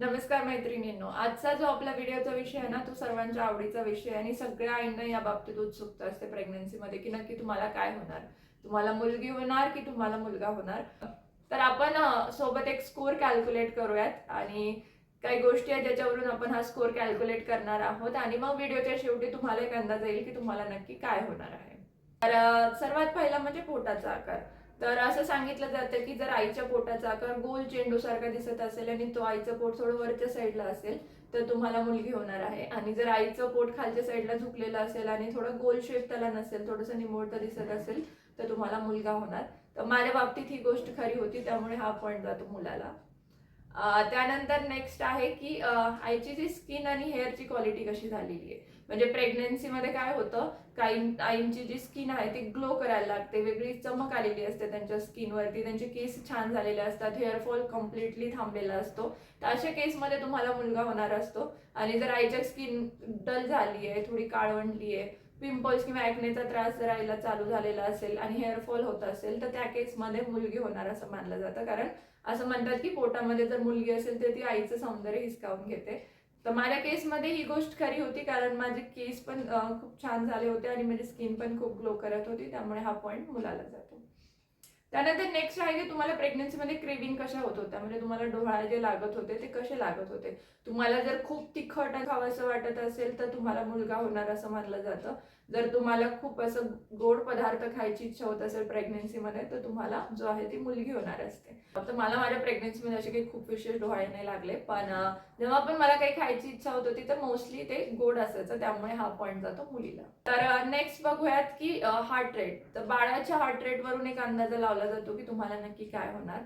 नमस्कार मैत्रिणींनो आजचा जो आपला व्हिडिओचा विषय आहे ना तो सर्वांच्या आवडीचा विषय आणि सगळ्या आईंना या बाबतीत उत्सुकता असते प्रेग्नन्सीमध्ये की नक्की तुम्हाला काय होणार? तुम्हाला मुलगी होणार की तुम्हाला मुलगा होणार? तर आपण सोबत एक स्कोर कॅल्क्युलेट करूयात आणि काही गोष्टी आहेत ज्याच्यावरून आपण हा स्कोर कॅल्क्युलेट करणार आहोत आणि मग व्हिडिओच्या शेवटी तुम्हाला एक अंदाज येईल की तुम्हाला नक्की काय होणार आहे. तर सर्वात पहिला म्हणजे पोटाचा आकार. तर असं सांगितलं जातं की जर आईच्या पोटाचा आकार गोल चेंडू सारखा दिसत असेल आणि तो आईचं पोट थोडं वरच्या साईडला असेल तर तुम्हाला मुलगी होणार आहे. आणि जर आईचं पोट खालच्या साईडला झुकलेलं असेल आणि थोडं गोल शेप त्याला नसेल थोडंसं निमुळतं दिसत असेल तर तुम्हाला मुलगा होणार. तर माझ्या बाबतीत ही गोष्ट खरी होती त्यामुळे हा पॉईंट जातो मुलाला. त्यानंतर नेक्स्ट आहे की आईची जी स्किन आणि हेअरची क्वालिटी कशी झालेली आहे. म्हणजे प्रेग्नन्सीमध्ये काय होतं काही आईंची जी स्किन आहे ती ग्लो करायला लागते वेगळी चमक आलेली असते त्यांच्या स्किनवरती त्यांचे केस छान झालेले असतात हेअरफॉल कम्प्लिटली थांबलेला असतो. तर अशा केसमध्ये तुम्हाला मुलगा होणार असतो. आणि जर आईच्या स्किन डल झाली आहे थोडी काळवंडली आहे पिंपल्स किंवा ॲक्नेचा त्रास जर आईला चालू झालेला असेल आणि हेअरफॉल होत असेल तर त्या केसमध्ये मुलगी होणार असं मानलं जातं. कारण असं म्हणतात की पोटामध्ये जर मुलगी असेल तर ती आईचं सौंदर्य हिसकावून घेते. तर माझ्या केसमध्ये ही गोष्ट खरी होती कारण माझे केस पण खूप छान झाले होते आणि माझी स्किन पण खूप ग्लो करत होती त्यामुळे हा पॉईंट मुलाला जातो. त्यानंतर नेक्स्ट आहे की तुम्हाला प्रेग्नन्सीमध्ये क्रेविंग कशा होत होत्या? म्हणजे तुम्हाला डोळा जे लागत होते ते कसे लागत होते? तुम्हाला जर खूप तिखट खावंसं वाटत असेल तर तुम्हाला मुलगा होणार असं मानलं जातं. जर तुम्हाला खूप असं गोड पदार्थ खायची इच्छा होत असेल प्रेग्नन्सीमध्ये तर तुम्हाला जो आहे ती मुलगी होणार असते. तर मला माझ्या प्रेग्नन्सीमध्ये असे काही खूप विशेष डोहाळे नाही लागले पण जेव्हा पण मला काही खायची इच्छा होत होती तर मोस्टली ते गोड असायचं. त्यामुळे हा पॉईंट जातो मुलीला. तर नेक्स्ट बघूयात की हार्ट रेट तर बाळाच्या हार्ट रेटवरून एक अंदाज लावला जातो की तुम्हाला नक्की काय होणार.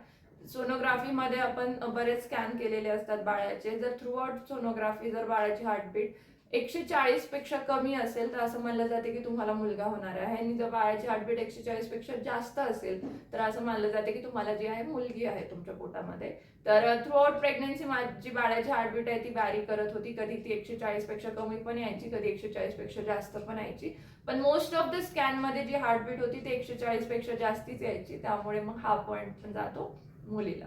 सोनोग्राफीमध्ये आपण बरेच स्कॅन केलेले असतात बाळाचे. जर थ्रू आउट सोनोग्राफी जर बाळाची हार्टबीट एकशे चाळीसपेक्षा कमी असेल तर असं म्हणलं जाते की तुम्हाला मुलगा होणार आहे. आणि जर बाळाची हार्टबीट एकशे चाळीसपेक्षा जास्त असेल तर असं मानलं जाते की तुम्हाला जी आहे मुलगी आहे तुमच्या पोटामध्ये. तर थ्रू आउट प्रेग्नन्सी माझी बाळाची हार्टबीट आहे ती बॅरी करत होती. कधी ती एकशे चाळीसपेक्षा कमी पण यायची कधी एकशे चाळीसपेक्षा जास्त पण यायची. पण मोस्ट ऑफ द स्कॅनमध्ये जी हार्टबीट होती ती एकशे चाळीसपेक्षा जास्तीच यायची. त्यामुळे मग हा पॉईंट पण जातो मुलीला.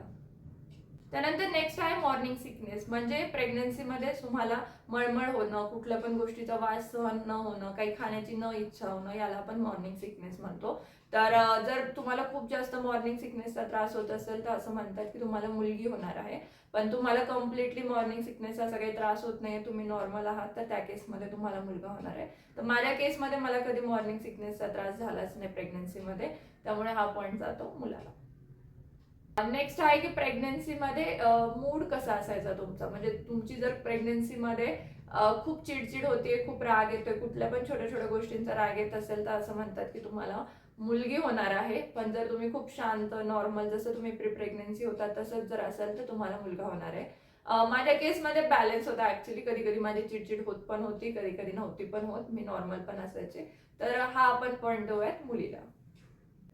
त्यानंतर नेक्स्ट आहे मॉर्निंग सिकनेस म्हणजे प्रेग्नन्सीमध्ये तुम्हाला मळमळ होणं कुठल्या पण गोष्टीचा वास सहन न होणं काही खाण्याची न इच्छा होणं याला आपण मॉर्निंग सिकनेस म्हणतो. तर जर तुम्हाला खूप जास्त मॉर्निंग सिकनेसचा त्रास होत असेल तर असं म्हणतात की तुम्हाला मुलगी होणार आहे. पण तुम्हाला कम्प्लिटली मॉर्निंग सिकनेसचा असा काही त्रास होत नाही तुम्ही नॉर्मल आहात तर त्या केसमध्ये तुम्हाला मुलगा होणार आहे. तर माझ्या केसमध्ये मला कधी मॉर्निंग सिकनेसचा त्रास झालाच नाही प्रेग्नन्सीमध्ये त्यामुळे हा पॉईंट जातो मुलाला. नेक्स्ट आहे की प्रेग्नन्सीमध्ये मूड कसा असायचा तुमचा? म्हणजे तुमची जर प्रेग्नन्सीमध्ये खूप चिडचिड होते खूप राग येतोय कुठल्या पण छोट्या छोट्या गोष्टींचा राग येत असेल तर असं म्हणतात की तुम्हाला मुलगी होणार आहे. पण जर तुम्ही खूप शांत नॉर्मल जसं तुम्ही प्री प्रेग्नन्सी होता तसंच जर असेल तर तुम्हाला मुलगा होणार आहे. माझ्या केसमध्ये बॅलन्स होता ऍक्च्युली कधी कधी माझी चिडचिड होत पण होती कधी कधी नव्हती पण होत. मी नॉर्मल पण असायचे. तर हा आपण पॉईंट देऊयात मुलीला.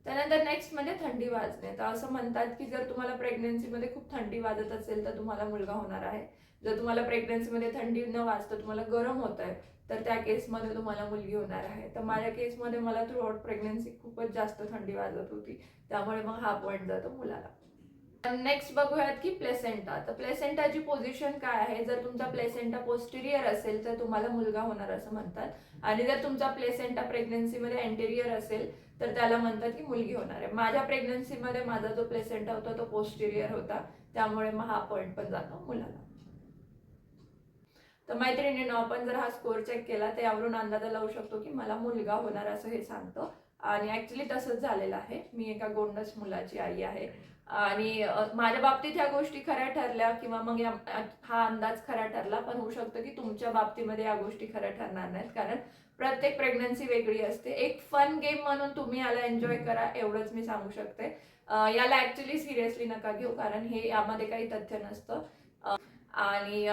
त्यानंतर नेक्स्ट म्हणजे थंडी वाजणे. तर असं म्हणतात की जर तुम्हाला प्रेग्नन्सीमध्ये खूप थंडी वाजत असेल तर तुम्हाला मुलगा होणार आहे. जर तुम्हाला प्रेग्नन्सीमध्ये थंडी न वाजता तुम्हाला गरम होत आहे तर त्या केसमध्ये तुम्हाला मुलगी होणार आहे. तर माझ्या केसमध्ये मला थ्रू आउट प्रेग्नन्सी खूपच जास्त थंडी वाजत होती. त्यामुळे मग हा पॉईंट जातो मुलाला. नेक्स्ट बघूयात की प्लेसेंटा तर प्लेसेंटाची पोझिशन काय आहे? जर तुमचा प्लेसेंटा पोस्टेरियर असेल तर तुम्हाला मुलगा होणार असं म्हणतात. आणि जर तुमचा प्लेसेंटा प्रेग्नन्सीमध्ये अँटेरियर असेल तर त्याला म्हणतात की मुलगी होणार आहे. माझ्या प्रेग्नन्सीमध्ये माझा जो प्लेसेंटा होता तो पोस्टेरियर होता. त्यामुळे मग हा पॉईंट पण जातो मुलाला. तर मैत्रिणीनं आपण जर हा स्कोर चेक केला तर यावरून अंदाजा लावू शकतो की मला मुलगा होणार असं हे सांगतं. आणि ॲक्च्युली तसंच झालेलं आहे. मी एका गोंडस मुलाची आई आहे. आणि माझ्या बाबतीत ह्या गोष्टी खऱ्या ठरल्या किंवा मग या हा अंदाज खरा ठरला पण होऊ शकतं की तुमच्या बाबतीमध्ये या गोष्टी खऱ्या ठरणार नाहीत. कारण प्रत्येक प्रेग्नन्सी वेगळी असते. एक फन गेम म्हणून तुम्ही याला एन्जॉय करा एवढंच मी सांगू शकते. याला ऍक्च्युली सिरियसली नका घेऊ कारण हे यामध्ये काही तथ्य नसतं. आणि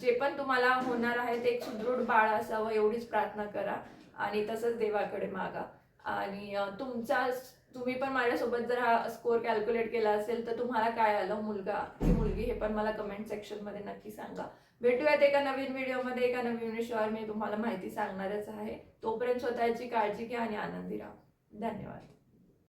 जे पण तुम्हाला होणार आहे ते एक सुदृढ बाळ असावं एवढीच प्रार्थना करा. आणि तसंच देवाकडे मागा. आणि तुमचा तुम्ही पण माझ्यासोबत जर हा स्कोर कॅल्क्युलेट केला असेल तर तुम्हाला काय आलं? मुलगा की मुलगी हे पण मला कमेंट सेक्शनमध्ये नक्की सांगा. भेटूयात एका नवीन व्हिडिओमध्ये एका नवीन विषयावर. मी तुम्हाला माहिती सांगणारच आहे. तोपर्यंत स्वतःची काळजी घ्या आणि आनंदी राहा. धन्यवाद.